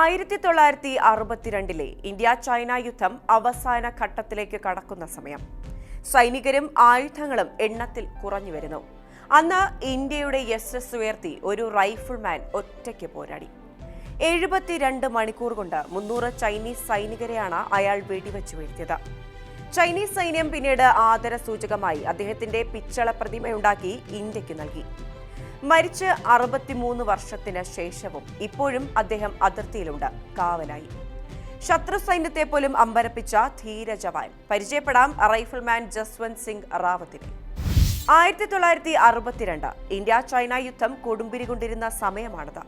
ആയിരത്തി തൊള്ളായിരത്തി അറുപത്തിരണ്ടിലെ India China യുദ്ധം അവസാന ഘട്ടത്തിലേക്ക് കടക്കുന്ന സമയം. സൈനികരും ആയുധങ്ങളും എണ്ണത്തിൽ കുറഞ്ഞു വരുന്നു. അന്ന് ഇന്ത്യയുടെ യശസ് ഉയർത്തി ഒരു റൈഫിൾമാൻ ഒറ്റയ്ക്ക് പോരാടി. എഴുപത്തിരണ്ട് മണിക്കൂർ കൊണ്ട് മുന്നൂറ് ചൈനീസ് സൈനികരെയാണ് അയാൾ വെടിവെച്ച് വീഴ്ത്തിയത്. ചൈനീസ് സൈന്യം പിന്നീട് ആദര സൂചകമായി അദ്ദേഹത്തിന്റെ പിച്ചള പ്രതിമയുണ്ടാക്കി ഇന്ത്യയ്ക്ക് നൽകി. മരിച്ച് അറുപത്തിമൂന്ന് വർഷത്തിന് ശേഷവും ഇപ്പോഴും അദ്ദേഹം അതിർത്തിയിലുണ്ട്. കാവലായി. ശത്രു സൈന്യത്തെ പോലും അമ്പരപ്പിച്ച ധീര ജവാൻ പരിചയപ്പെടാം റൈഫിൾമാൻ ജസ്വന്ത് സിംഗ് റാവത്തിനെ. ആയിരത്തി തൊള്ളായിരത്തി അറുപത്തിരണ്ട് ഇന്ത്യ ചൈന യുദ്ധം കൊടുമ്പിരി കൊണ്ടിരുന്ന സമയമാണത്.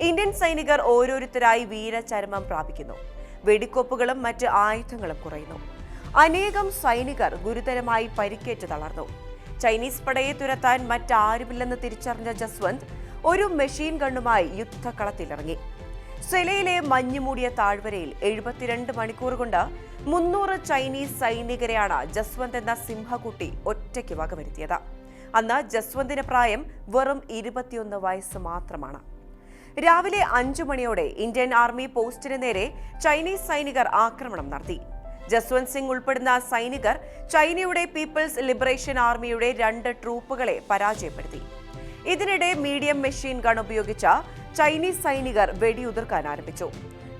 ഇന്ത്യൻ സൈനികർ ഓരോരുത്തരായി വീരചരമം പ്രാപിക്കുന്നു. വെടിക്കോപ്പുകളും മറ്റ് ആയുധങ്ങളും കുറയുന്നു. അനേകം സൈനികർ ഗുരുതരമായി പരിക്കേറ്റ് തളർന്നു. ചൈനീസ് പടയെ തുരത്താൻ മറ്റാരുമില്ലെന്ന് തിരിച്ചറിഞ്ഞ ജസ്വന്ത് ഒരു മെഷീൻ ഗണ്ണുമായി യുദ്ധക്കളത്തിലിറങ്ങി. സെലയിലെ മഞ്ഞുമൂടിയ താഴ്വരയിൽ എഴുപത്തിരണ്ട് മണിക്കൂർ കൊണ്ട് മുന്നൂറ് ചൈനീസ് സൈനികരെയാണ് ജസ്വന്ത് എന്ന സിംഹകുട്ടി ഒറ്റയ്ക്ക് വകവരുത്തിയത്. അന്ന് ജസ്വന്തിന് പ്രായം വെറും ഇരുപത്തിയൊന്ന് വയസ്സ് മാത്രമാണ്. രാവിലെ അഞ്ചു മണിയോടെ ഇന്ത്യൻ ആർമി പോസ്റ്റിന് നേരെ ചൈനീസ് സൈനികർ ആക്രമണം നടത്തി. ജസ്വന്ത് സിംഗ് ഉൾപ്പെടുന്ന സൈനികർ ചൈനയുടെ പീപ്പിൾസ് ലിബറേഷൻ ആർമിയുടെ രണ്ട് ട്രൂപ്പുകളെ പരാജയപ്പെടുത്തി. ഇതിനിടെ മീഡിയം മെഷീൻ ഗൺ ഉപയോഗിച്ച ചൈനീസ് സൈനികർ വെടിയുതിർക്കാൻ ആരംഭിച്ചു.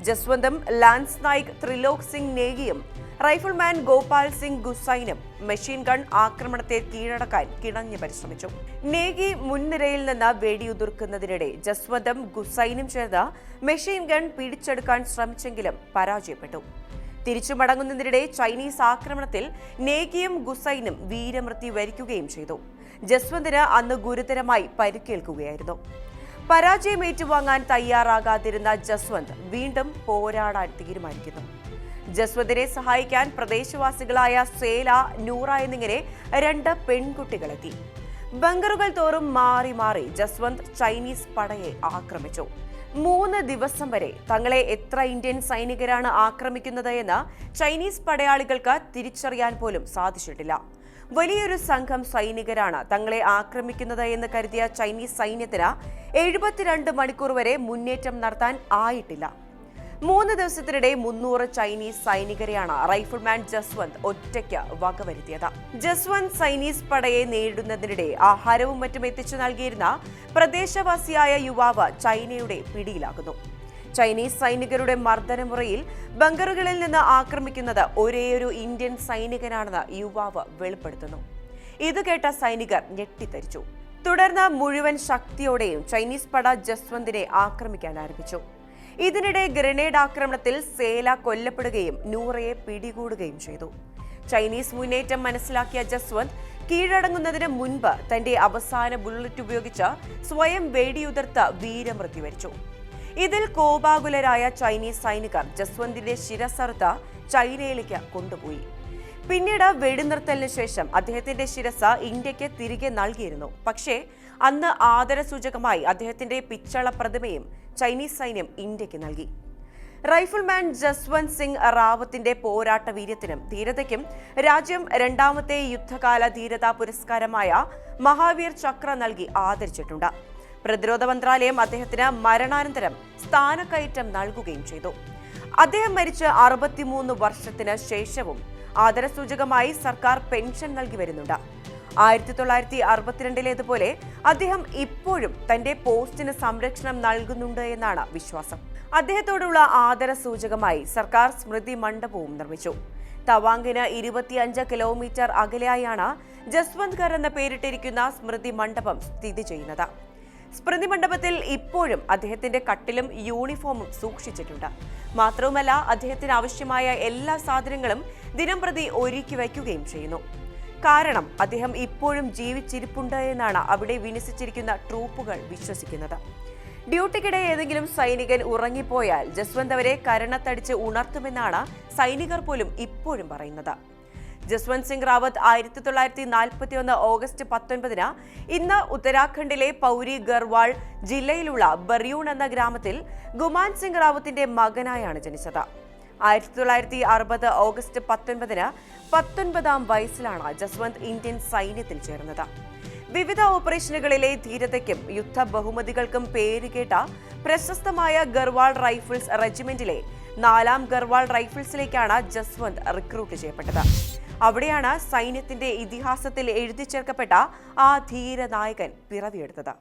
ജസ്വന്തും ലാൻസ് നായിക് ത്രിലോക് സിംഗ് നേഗിയും റൈഫിൾമാൻ ഗോപാൽ സിംഗ് ഗുസൈനും മെഷീൻ ഗൺ ആക്രമണത്തെ കീഴടക്കാൻ കിണഞ്ഞു പരിശ്രമിച്ചു. നേഗി മുൻനിരയിൽ നിന്ന് വെടിയുതിർക്കുന്നതിനിടെ ജസ്വന്തും ഗുസൈനും ചേർന്ന് മെഷീൻ ഗൺ പിടിച്ചെടുക്കാൻ ശ്രമിച്ചെങ്കിലും പരാജയപ്പെട്ടു. തിരിച്ചു മടങ്ങുന്നതിനിടെ ചൈനീസ് ആക്രമണത്തിൽ നേഗിയും ഗുസൈനും വീരമൃത്യു വരിക്കുകയും ചെയ്തു. ജസ്വന്തിന് അന്ന് ഗുരുതരമായി പരിക്കേൽക്കുകയായിരുന്നു. പരാജയം ഏറ്റുവാങ്ങാൻ തയ്യാറാകാതിരുന്ന ജസ്വന്ത് വീണ്ടും പോരാടാൻ തീരുമാനിക്കുന്നു. ജസ്വന്തിനെ സഹായിക്കാൻ പ്രദേശവാസികളായ സേല നൂറ എന്നിങ്ങനെ രണ്ട് പെൺകുട്ടികളെത്തി. ബങ്കറുകൾ തോറും മാറി മാറി ജസ്വന്ത് ചൈനീസ് പടയെ ആക്രമിച്ചു. മൂന്ന് ദിവസം വരെ തങ്ങളെ എത്ര ഇന്ത്യൻ സൈനികരാണ് ആക്രമിക്കുന്നത് എന്ന് ചൈനീസ് പടയാളികൾക്ക് തിരിച്ചറിയാൻ പോലും സാധിച്ചിട്ടില്ല. വലിയൊരു സംഘം സൈനികരാണ് തങ്ങളെ ആക്രമിക്കുന്നത് എന്ന് കരുതിയ ചൈനീസ് സൈന്യത്തിന് എഴുപത്തിരണ്ട് മണിക്കൂർ വരെ മുന്നേറ്റം നടത്താൻ ആയിട്ടില്ല. മൂന്ന് ദിവസത്തിനിടെ മുന്നൂറ് ചൈനീസ് സൈനികരെയാണ് റൈഫിൾമാൻ ജസ്വന്ത് ഒറ്റയ്ക്ക് വകവരുത്തിയത്. ജസ്വന്ത് ചൈനീസ് പടയെ നേരിടുന്നതിനിടെ ആഹാരവും മറ്റും എത്തിച്ചു നൽകിയിരുന്ന പ്രദേശവാസിയായ യുവാവ് ചൈനയുടെ പിടിയിലാകുന്നു. ചൈനീസ് സൈനികരുടെ മർദ്ദനമുറയിൽ ബങ്കറുകളിൽ നിന്ന് ആക്രമിക്കുന്നത് ഒരേയൊരു ഇന്ത്യൻ സൈനികനാണെന്ന് യുവാവ് വെളിപ്പെടുത്തുന്നു. ഇത് കേട്ട സൈനികർ ഞെട്ടിത്തരിച്ചു. തുടർന്ന് മുഴുവൻ ശക്തിയോടെയും ചൈനീസ് പട ജസ്വന്തിനെ ആക്രമിക്കാൻ ആരംഭിച്ചു. ഇതിനിടെ ഗ്രനേഡ് ആക്രമണത്തിൽ സേല കൊല്ലപ്പെടുകയും നൂറയെ പിടികൂടുകയും ചെയ്തു. ചൈനീസ് മുന്നേറ്റം മനസ്സിലാക്കിയ ജസ്വന്ത് കീഴടങ്ങുന്നതിന് മുൻപ് തന്റെ അവസാന ബുള്ളറ്റ് ഉപയോഗിച്ച് സ്വയം വെടിയുതിർത്ത് വീരമൃത്യു വരിച്ചു ഇതിൽ കോപാകുലരായ ചൈനീസ് സൈനികർ ജസ്വന്തിന്റെ ശിരസറുത്ത ചൈനയിലേക്ക് കൊണ്ടുപോയി. പിന്നീട് വെടിനിർത്തലിന് ശേഷം അദ്ദേഹത്തിന്റെ ശിരസ് ഇന്ത്യയ്ക്ക് തിരികെ നൽകിയിരുന്നു. പക്ഷേ അന്ന് ആദരസൂചകമായി അദ്ദേഹത്തിന്റെ പിച്ചള പ്രതിമയും ചൈനീസ് സൈന്യം ഇന്ത്യയ്ക്ക് നൽകി. റൈഫിൾമാൻ ജസ്വന്ത് സിംഗ് റാവത്തിന്റെ പോരാട്ട വീര്യത്തിനും ധീരതയ്ക്കും രാജ്യം രണ്ടാമത്തെ യുദ്ധകാല ധീരതാ പുരസ്കാരമായ മഹാവീർ ചക്ര നൽകി ആദരിച്ചിട്ടുണ്ട്. പ്രതിരോധ മന്ത്രാലയം അദ്ദേഹത്തിന് മരണാനന്തരം സ്ഥാനക്കയറ്റം നൽകുകയും ചെയ്തു. അദ്ദേഹം മരിച്ച് അറുപത്തിമൂന്ന് വർഷത്തിന് ശേഷവും ആദരസൂചകമായി സർക്കാർ പെൻഷൻ നൽകി വരുന്നുണ്ട്. ആയിരത്തി തൊള്ളായിരത്തി അറുപത്തിരണ്ടിലേതുപോലെ അദ്ദേഹം ഇപ്പോഴും തന്റെ പോസ്റ്റിന് സംരക്ഷണം നൽകുന്നുണ്ട് എന്നാണ് വിശ്വാസം. അദ്ദേഹത്തോടുള്ള ആദരസൂചകമായി സർക്കാർ സ്മൃതി മണ്ഡപവും നിർമ്മിച്ചു. തവാങ്കിന് ഇരുപത്തിയഞ്ച് കിലോമീറ്റർ അകലെയായാണ് ജസ്വന്ത് ഗർ എന്ന പേരിട്ടിരിക്കുന്ന സ്മൃതി മണ്ഡപം സ്ഥിതി ചെയ്യുന്നത്. സ്മൃതി മണ്ഡപത്തിൽ ഇപ്പോഴും അദ്ദേഹത്തിന്റെ കട്ടിലും യൂണിഫോമും സൂക്ഷിച്ചിട്ടുണ്ട്. മാത്രവുമല്ല അദ്ദേഹത്തിന് ആവശ്യമായ എല്ലാ സാധനങ്ങളും ദിനം പ്രതി ഒരുക്കി വയ്ക്കുകയും ചെയ്യുന്നു. കാരണം അദ്ദേഹം ഇപ്പോഴും ജീവിച്ചിരിപ്പുണ്ട് എന്നാണ് അവിടെ വിന്യസിച്ചിരിക്കുന്ന ട്രൂപ്പുകൾ വിശ്വസിക്കുന്നത്. ഡ്യൂട്ടിക്കിടെ ഏതെങ്കിലും സൈനികൻ ഉറങ്ങിപ്പോയാൽ ജസ്വന്ത് അവരെ കരണത്തടിച്ച് ഉണർത്തുമെന്നാണ് സൈനികർ പോലും ഇപ്പോഴും പറയുന്നത്. ജസ്വന്ത് സിംഗ് റാവത്ത് ആയിരത്തി തൊള്ളായിരത്തി നാൽപ്പത്തി ഒന്ന് ഓഗസ്റ്റ് പത്തൊൻപതിന് ഇന്ന് ഉത്തരാഖണ്ഡിലെ പൗരി ഗർവാൾ ജില്ലയിലുള്ള ബറിയൂൺ എന്ന ഗ്രാമത്തിൽ ഗുമാൻ സിംഗ് റാവത്തിന്റെ മകനായാണ് ജനിച്ചത്. ആയിരത്തി തൊള്ളായിരത്തി അറുപത് ഓഗസ്റ്റ് പത്തൊൻപതിന് പത്തൊൻപതാം വയസ്സിലാണ് ജസ്വന്ത് ഇന്ത്യൻ സൈന്യത്തിൽ ചേർന്നത്. വിവിധ ഓപ്പറേഷനുകളിലെ ധീരതയ്ക്കും യുദ്ധ ബഹുമതികൾക്കും പേരുകേട്ട പ്രശസ്തമായ ഗർവാൾ റൈഫിൾസ് റെജിമെന്റിലെ നാലാം ഗർവാൾ റൈഫിൾസിലേക്കാണ് ജസ്വന്ത് റിക്രൂട്ട് ചെയ്യപ്പെട്ടത്. അവിടെയാണ് സൈന്യത്തിന്റെ ഇതിഹാസത്തിൽ എഴുതി ചേർക്കപ്പെട്ട ആ ധീരനായകൻ പിറവിയെടുത്തത്.